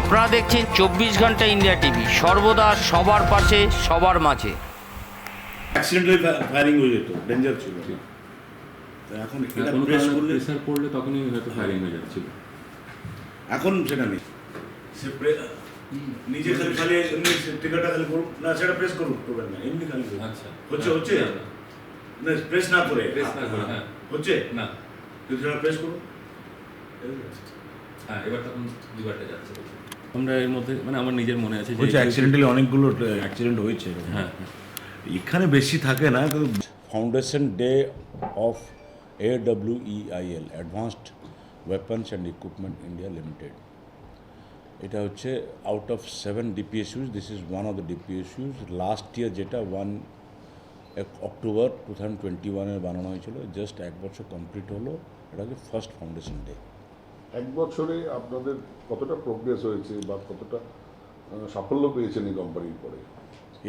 আপনারা দেখছেন চব্বিশ ঘণ্টা ইন্ডিয়া টিভি। সর্বদা সবার পাশে সবার মাঝে। অ্যাক্সিডেন্টালি ফায়ারিং হয়ে যেত ডেঞ্জার ছিল। তো এখন এটা প্রেস করলে প্রেসার পড়লে তখনই হয়তো ফায়ারিং হয়ে যাচ্ছিল। এখন সেটা নেই। সে নিজে খালি খালি এমনি টিকাটা খালি করুন না সেটা প্রেস করুন করবেন না এমনি খালি করুন আচ্ছা। হচ্ছে না, হচ্ছে? না, প্রেস না করে। না করে, হ্যাঁ। হচ্ছে? না। কিন্তু সেটা প্রেস করুন হ্যাঁ এবার তখন দুবারটা যাচ্ছে। আমরা এর মধ্যে মানে আমার নিজের মনে আছে যে অ্যাক্সিডেন্টালি অনেকগুলো অ্যাক্সিডেন্ট হয়েছে। হ্যাঁ এখানে বেশি থাকে না কিন্তু foundation day of A W EIL advanced weapons and equipment India limited এটা হচ্ছে out of seven DPSUs this is one of the DPSUs last year যেটা one October two thousand twenty ওয়ানে বানানো হয়েছিল জাস্ট এক বছর কমপ্লিট হলো এটা হচ্ছে ফার্স্ট ফাউন্ডেশন ডে এক বছরে আপনাদের কতটা প্রোগ্রেস হয়েছে বা কতটা সাফল্য পেয়েছেন এই কোম্পানির পরে?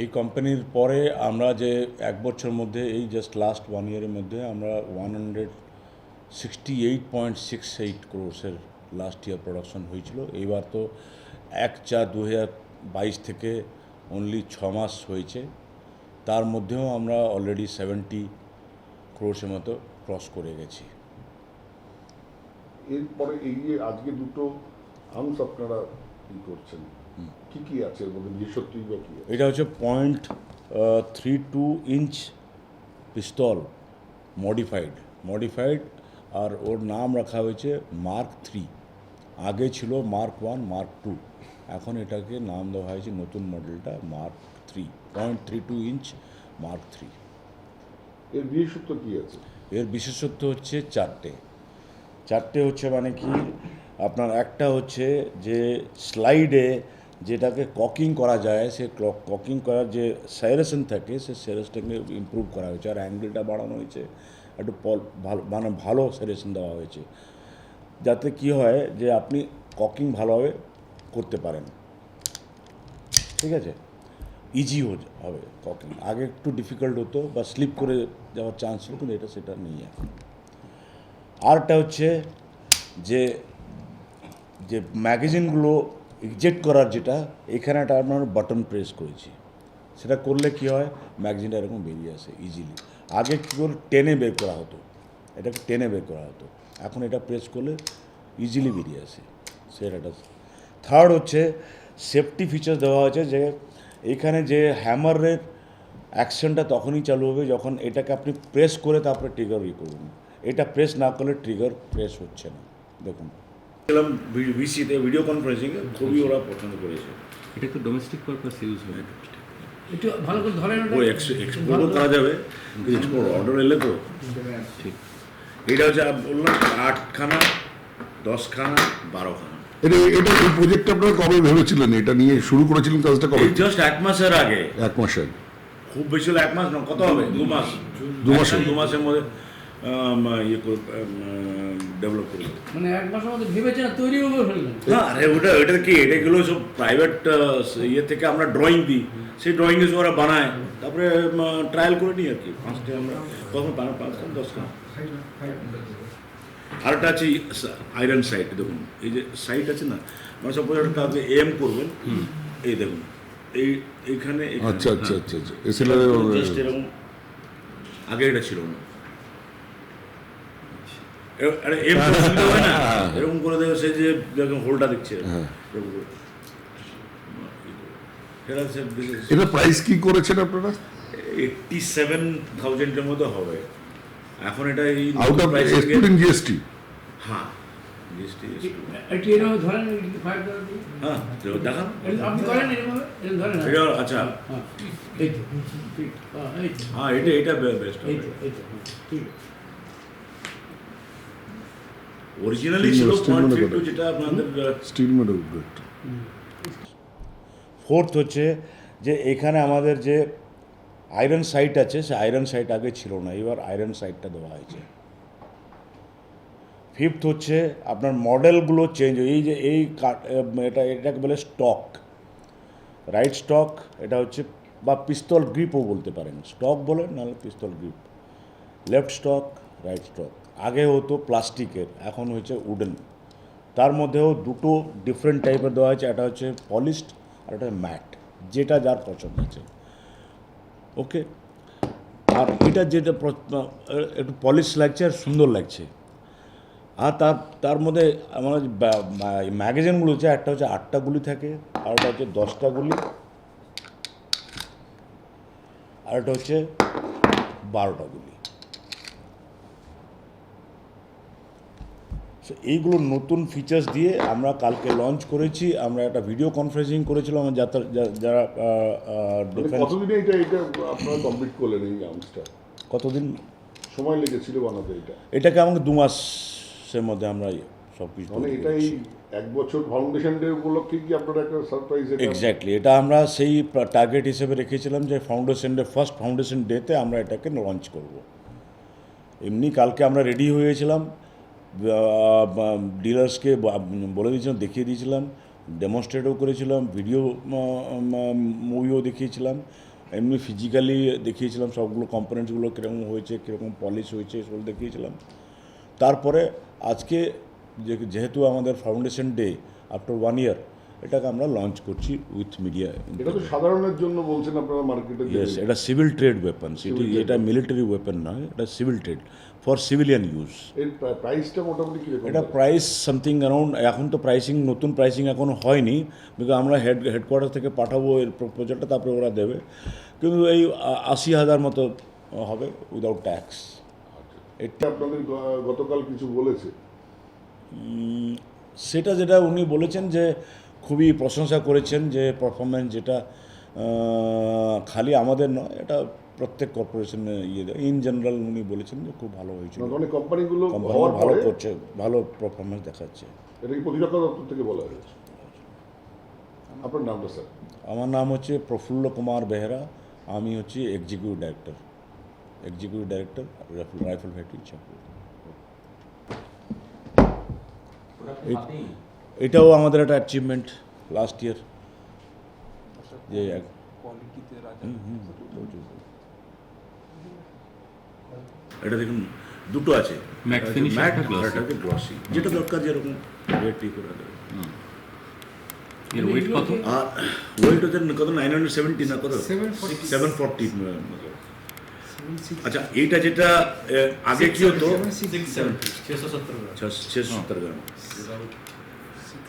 এই কোম্পানির পরে আমরা যে এক বছর মধ্যে, এই জাস্ট লাস্ট ওয়ান ইয়ারের মধ্যে আমরা one hundred sixty eight point six eight ক্রোর্সের last year production হয়েছিল। এইবার তো এক চার দু বাইশ থেকে অনলি ছ মাস হয়েছে। তার মধ্যেও আমরা অলরেডি সেভেন্টি ক্রোর্সের মতো ক্রস করে গেছি। এরপরে এই যে আজকে দুটো আর্মস আপনারা কি করছেন। কি কি আছে এর মধ্যে? বিশেষত্ব বা কি এটা হচ্ছে point three two inch pistol modified modified আর ওর নাম রাখা হয়েছে মার্ক থ্রি আগে ছিল মার্ক ওয়ান মার্ক টু এখন এটাকে নাম দেওয়া হয়েছে নতুন মডেলটা mark three point three two inch mark three এর বিশেষত্ব কি আছে? এর বিশেষত্ব হচ্ছে চারটে। চারটে হচ্ছে মানে কি, আপনার একটা হচ্ছে যে স্লাইডে যেটাকে ককিং করা যায়, সে ককিং করার যে সাইরেশন থাকে, সে সাইরেশনটাকে ইমপ্রুভ করা হয়েছে আর অ্যাঙ্গেলটা বাড়ানো হয়েছে, একটু ভালো মানে ভালো সাইরেশন দেওয়া হয়েছে। যাতে কি হয় যে আপনি ককিং ভালোভাবে করতে পারেন। ঠিক আছে? ইজি হবে ককিং। আগে একটু ডিফিকাল্ট হতো বা স্লিপ করে যাওয়ার চান্স ছিল কিন্তু এটা সেটা নেই এখন। আরটা হচ্ছে যে যে ম্যাগাজিনগুলো এক্সেক্ট করার যেটা, এখানে একটা আপনার বাটন প্রেস করেছি। সেটা করলে কি হয়? ম্যাগাজিনটা এরকম বেরিয়ে আসে ইজিলি আগে কী করে টেনে বের করা হতো। এটাকে টেনে বের করা হতো। এখন এটা প্রেস করলে ইজিলি বেরিয়ে আসে। সেটা থার্ড হচ্ছে সেফটি ফিচার দেওয়া হয়েছে যে, এখানে যে হ্যামারের অ্যাকশনটা তখনই চালু হবে যখন এটাকে আপনি প্রেস করে তারপরে ট্রিগার ইয়ে করবেন এটা প্রেস না করলে ট্রিগার প্রেস হচ্ছে না। দেখুন। গেলাম ভিসিতে ভিডিও কনফারেন্সিংয়ে খুবই ওরা পছন্দ করেছে। এটা তো ডোমেস্টিক পারপাস ইউজ হয় একটু ভালো করে ধরেন ও এক্সপোর্টও করা যাবে। এক্সপোর্ট অর্ডার এলে তো। ঠিক। এটা হচ্ছে বললাম আটখানা দশখানা বারোখানা। এটা এটা এই প্রজেক্টটা আপনারা কবে ভেবেছিলেন? এটা নিয়ে শুরু করেছিলেন কাজটা কবে? জাস্ট এক মাসের আগে। এক মাস আগে খুব বেশি হলে এক মাস না কত হবে? দু মাস। দু মাসের। দু মাসের মধ্যে। ইয়ে ডেভেলপ করব মানে এক মাসের মধ্যে ভেবেছেন আর তৈরিও করে ফেললেন না আরে ওটা ওটা কি এটাগুলো সব প্রাইভেট ইয়ে থেকে আমরা ড্রয়িং দিই। সেই ড্রয়িং এসে ওরা বানায়। তারপরে ট্রায়াল করে নিই আর কি। পাঁচটা আমরা কখন পাঁচ পাঁচখান দশখান আরেকটা আছে আয়রন সাইট দেখুন। এই যে সাইট আছে না মানে সাপোজ একটা কাউকে এম করবেন। এই দেখুন এই এইখানে আচ্ছা আচ্ছা আচ্ছা আচ্ছা। এরকম আগে এটা ছিল না এ- আরে এম করে দিলে হয় না এরকম করে দেবে সে যে যখন হোলটা দিচ্ছে হ্যাঁ। সেটা এটা প্রাইস কি করেছেন আপনারা? এইটটি সেভেন থাউজেন্ডের মতো হবে। এখন এটা এই আউট অফ এক্সক্লুডিং জিএসটি হ্যাঁ। GST, একটু এরকম ধরেন দিন। হ্যাঁ দেখান। আপনি করেন এরকম এরকম ধরেন। এটা আচ্ছা। হ্যাঁ, হ্যাঁ, হ্যাঁ এটা এটা বেস্ট হবে। হ্যাঁ, ঠিক আছে। অরিজিনালি ছিল যেটা আপনাদের ফোর্থ হচ্ছে যে এখানে আমাদের যে আয়রন সাইট আছে সে আয়রন সাইট আগে ছিল না এবার আয়রন সাইটটা দেওয়া হয়েছে ফিফথ হচ্ছে আপনার মডেলগুলো চেঞ্জ এই যে এই এটা এটাকে বলে স্টক রাইট স্টক এটা হচ্ছে বা পিস্তল গ্রিপও বলতে পারেন স্টক বলেন নাহলে pistol grip left stock right stock আগে হতো প্লাস্টিকের, এখন হয়েছে উডেন। তার মধ্যেও দুটো ডিফারেন্ট টাইপের দেওয়া হয়েছে, একটা হচ্ছে পলিশড আর একটা ম্যাট যেটা যার পছন্দ আছে ওকে আর এটা যেটা একটু পলিশ লাগছে আর সুন্দর লাগছে। আর তার তার মধ্যে আমার ম্যাগাজিনগুলো হচ্ছে, একটা হচ্ছে আটটা গুলি থাকে, আর একটা হচ্ছে দশটা গুলি, আর একটা হচ্ছে বারোটা গুলি। So, এইগুলো নতুন ফিচার্স দিয়ে আমরা কালকে লঞ্চ করেছি আমরা একটা ভিডিও কনফারেন্সিং করেছিলাম যারা যারা মানে কতদিনে এটা এটা আপনারা কমপ্লিট করলেন এই আর্মসটা কতদিন? সময় লেগেছিল বানাতে এটা? এটাকে আমাকে দু মাসের মধ্যে আমরা সব কিছু মানে এটা এই এক বছর ফাউন্ডেশন ডে উপলক্ষে কি আপনারা একটা সারপ্রাইজ এক্স্যাক্টলি এটা আমরা সেই টার্গেট হিসেবে রেখেছিলাম যে ফাউন্ডেশন ডে ফার্স্ট ফাউন্ডেশন ডেতে আমরা এটাকে লঞ্চ করব। এমনি কালকে আমরা রেডি হয়েছিলাম। ডিলার্সকে বলে দিয়েছিলাম, দেখিয়ে দিয়েছিলাম ডেমনস্ট্রেটও করেছিলাম ভিডিও মুভিও দেখিয়েছিলাম, এমনি ফিজিক্যালি দেখিয়েছিলাম, সবগুলো কম্পোনেন্টসগুলো কীরকম হয়েছে, কীরকম পলিশ হয়েছে সেগুলো দেখিয়েছিলাম। তারপরে আজকে যেহেতু আমাদের foundation day after one year এটাকে আমরা লঞ্চ করছি উইথ মিডিয়া এটা তো সাধারণের জন্য বলছেন আপনারা মার্কেটে ইয়েস এটা সিভিল ট্রেড ওয়েপন এটি এটা মিলিটারি ওয়েপন নয় এটা civil trade for civilian use এর প্রাইসটা মোটামুটি এটা প্রাইস সামথিং অ্যারাউন্ড এখন তো প্রাইসিং নতুন প্রাইসিং এখনও হয়নি বিকজ আমরা হেড হেডকোয়ার্টার থেকে পাঠাবো এর প্রপোজালটা তারপরে ওরা দেবে। কিন্তু এই আশি হাজার মতো হবে উইদাউট ট্যাক্স এটা আপনাদের গতকাল কিছু বলেছে? সেটা যেটা উনি বলেছেন যে খুবই প্রশংসা করেছেন যে পারফরমেন্স যেটা খালি আমাদের নয় এটা প্রত্যেক কর্পোরেশনে ইয়ে ইন জেনারেল উনি বলেছেন যে খুব ভালো হয়েছিল মানে কোম্পানিগুলো ভালো করছে ভালো পারফরমেন্স দেখাচ্ছে। এটা কি প্রতিরক্ষা দপ্তর থেকে বলা হয়েছে? আপনার নামটা স্যার? আমার নাম হচ্ছে প্রফুল্ল কুমার বেহরা আমি হচ্ছি executive director executive director rifle rifle factory Chandpur এই- এটাও আমাদের একটা অ্যাচিভমেন্ট লাস্ট ইয়ার যে। এটা দেখুন দুটো আছে। একটা। যেটা দরকার যেরকম রেট টি করে দেবে এর ওয়েট কত? আর কত? না কত? আচ্ছা এইটা যেটা আগে কি হতো? আচ্ছা শেষ সত্তর গ্রাম।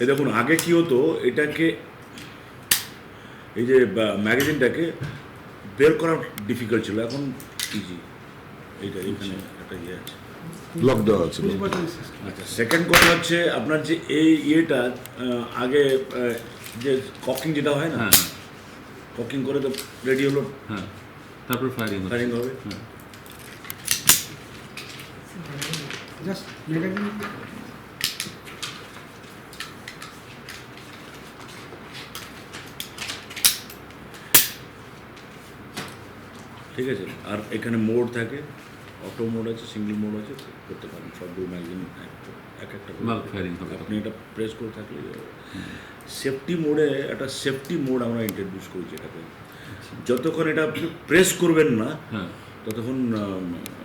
এই দেখুন আগে কি হতো এটাকে এই যে ম্যাগাজিনটাকে বের করা ডিফিকাল্ট ছিল। এখন ইজি এইটা এখানে একটা ইয়ে আছে। লক দেওয়া আছে। আচ্ছা সেকেন্ড কথা হচ্ছে আপনার যে এই ইয়েটা আগে যে ককিং যেটা হয় না হ্যাঁ ককিং করে তো রেডি হলো। হ্যাঁ তারপর ফায়ারিং ফায়ারিং হবে। জাস্ট ঠিক আছে? আর এখানে মোড থাকে অটো মোড আছে সিঙ্গেল মোড আছে করতে পারেন। সবগুলো ম্যাগজিন এক একটা আপনি এটা প্রেস করে থাকলে সেফটি মোডে একটা সেফটি মোড আমরা ইন্ট্রোডিউস করেছি এটাকে যতক্ষণ এটা আপনি প্রেস করবেন না হ্যাঁ। ততক্ষণ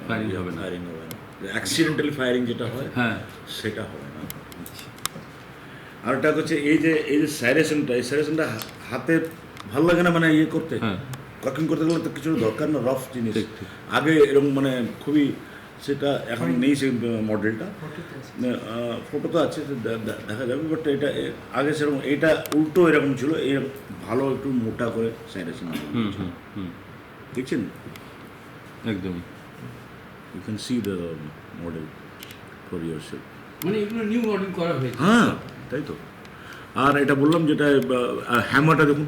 Firing হবে না। ফায়ারিং হবে না। অ্যাক্সিডেন্টালি ফায়ারিং যেটা হয় হ্যাঁ। সেটা হবে না। আর ওটা হচ্ছে এই যে এই যে স্যারেশনটা এই স্যারেশনটা হাতে ভালো লাগে না মানে ইয়ে করতে? কাকিং করতে গেলে তো কিছু দরকার না রফ জিনিস। আগে এরকম মানে খুবই সেটা এখন নেই সেই মডেলটা ফটো তো আছে। দেখা যাবে বাট এটা আগে সেরকম এটা উল্টো এরকম ছিল এই ভালো একটু মোটা করে স্যারেশন হুম হুম হুম। দেখছেন? একদমই। You can see the model for your self মানে এগুলো নিউ মডেল করা হয়েছে। হ্যাঁ তাই তো। আর এটা বললাম যেটা হ্যামারটা দেখুন।